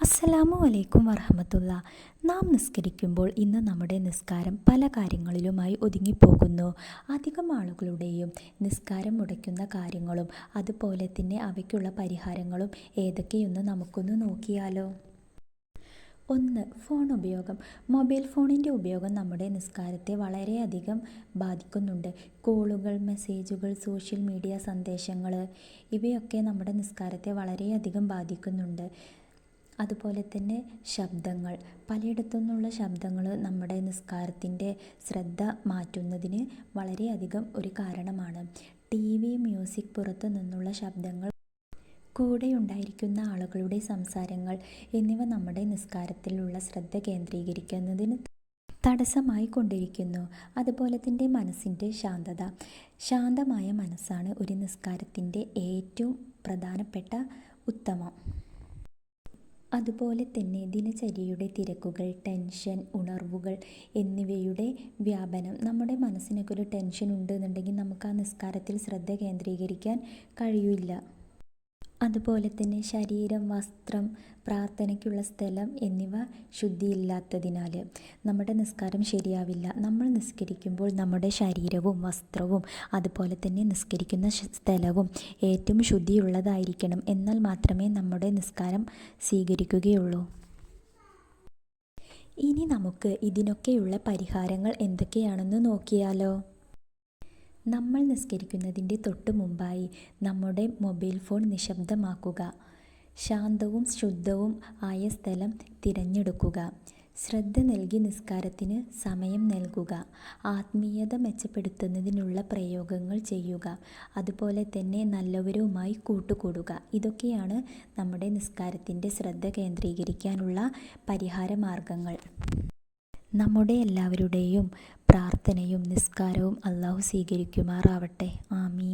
അസ്സലാമു അലൈക്കും വറഹമത്തുള്ള. നാം നിസ്കരിക്കുമ്പോൾ ഇന്ന് നമ്മുടെ നിസ്കാരം പല കാര്യങ്ങളിലുമായി ഒതുങ്ങിപ്പോകുന്നു. അധികം ആളുകളുടെയും നിസ്കാരം മുടയ്ക്കുന്ന കാര്യങ്ങളും അതുപോലെ തന്നെ അവയ്ക്കുള്ള പരിഹാരങ്ങളും ഏതൊക്കെയെന്ന് നമുക്കൊന്ന് നോക്കിയാലോ? ഒന്ന് ഫോൺ ഉപയോഗം. മൊബൈൽ ഫോണിന്റെ ഉപയോഗം നമ്മുടെ നിസ്കാരത്തെ വളരെയധികം ബാധിക്കുന്നുണ്ട്. കോളുകൾ മെസ്സേജുകൾ സോഷ്യൽ മീഡിയ സന്ദേശങ്ങൾ ഇവയൊക്കെ നമ്മുടെ നിസ്കാരത്തെ വളരെയധികം ബാധിക്കുന്നുണ്ട്. അതുപോലെ തന്നെ ശബ്ദങ്ങൾ. പലയിടത്തു നിന്നുള്ള ശബ്ദങ്ങൾ നമ്മുടെ നിസ്കാരത്തിന്റെ ശ്രദ്ധ മാറ്റുന്നതിന് വളരെയധികം ഒരു കാരണമാണ്. ടി വി മ്യൂസിക് പുറത്തു നിന്നുള്ള ശബ്ദങ്ങൾ കൂടെയുണ്ടായിരിക്കുന്ന ആളുകളുടെ സംസാരങ്ങൾ എന്നിവ നമ്മുടെ നിസ്കാരത്തിലുള്ള ശ്രദ്ധ കേന്ദ്രീകരിക്കുന്നതിന് തടസ്സമായി കൊണ്ടിരിക്കുന്നു. അതുപോലെ തന്നെ മനസ്സിന്റെ ശാന്തത. ശാന്തമായ മനസ്സാണ് ഒരു നിസ്കാരത്തിന്റെ ഏറ്റവും പ്രധാനപ്പെട്ട ഉത്തമം. അതുപോലെ തന്നെ ദിനചര്യയുടെ തിരക്കുകൾ ടെൻഷൻ ഉണർവുകൾ എന്നിവയുടെ വ്യാപനം. നമ്മുടെ മനസ്സിനൊക്കെ ഒരു ടെൻഷൻ ഉണ്ട് എന്നുണ്ടെങ്കിൽ നമുക്ക് ആ നിസ്കാരത്തിൽ ശ്രദ്ധ കേന്ദ്രീകരിക്കാൻ കഴിയില്ല. അതുപോലെ തന്നെ ശരീരം വസ്ത്രം പ്രാർത്ഥനയ്ക്കുള്ള സ്ഥലം എന്നിവ ശുദ്ധിയില്ലാത്തതിനാൽ നമ്മുടെ നിസ്കാരം ശരിയാവില്ല. നമ്മൾ നിസ്കരിക്കുമ്പോൾ നമ്മുടെ ശരീരവും വസ്ത്രവും അതുപോലെ തന്നെ നിസ്കരിക്കുന്ന സ്ഥലവും ഏറ്റവും ശുദ്ധിയുള്ളതായിരിക്കണം. എന്നാൽ മാത്രമേ നമ്മുടെ നിസ്കാരം സ്വീകരിക്കുകയുള്ളൂ. ഇനി നമുക്ക് ഇതിനൊക്കെയുള്ള പരിഹാരങ്ങൾ എന്തൊക്കെയാണെന്ന് നോക്കിയാലോ. നമ്മൾ നിസ്കരിക്കുന്നതിന്റെ തൊട്ട് മുമ്പായി നമ്മുടെ മൊബൈൽ ഫോൺ നിശബ്ദമാക്കുക. ശാന്തവും ശുദ്ധവും ആയ സ്ഥലം തിരഞ്ഞെടുക്കുക. ശ്രദ്ധ നൽകി നിസ്കാരത്തിന് സമയം നൽകുക. ആത്മീയത മെച്ചപ്പെടുത്തുന്നതിനുള്ള പ്രയോഗങ്ങൾ ചെയ്യുക. അതുപോലെ തന്നെ നല്ലവരുമായി കൂട്ടുകൂടുക. ഇതൊക്കെയാണ് നമ്മുടെ നിസ്കാരത്തിന്റെ ശ്രദ്ധ കേന്ദ്രീകരിക്കാനുള്ള പരിഹാര മാർഗങ്ങൾ നമ്മുടെ എല്ലാവരുടെയും പ്രാർത്ഥനയും നിസ്കാരവും അള്ളാഹു സ്വീകരിക്കുമാറാവട്ടെ. ആമീൻ.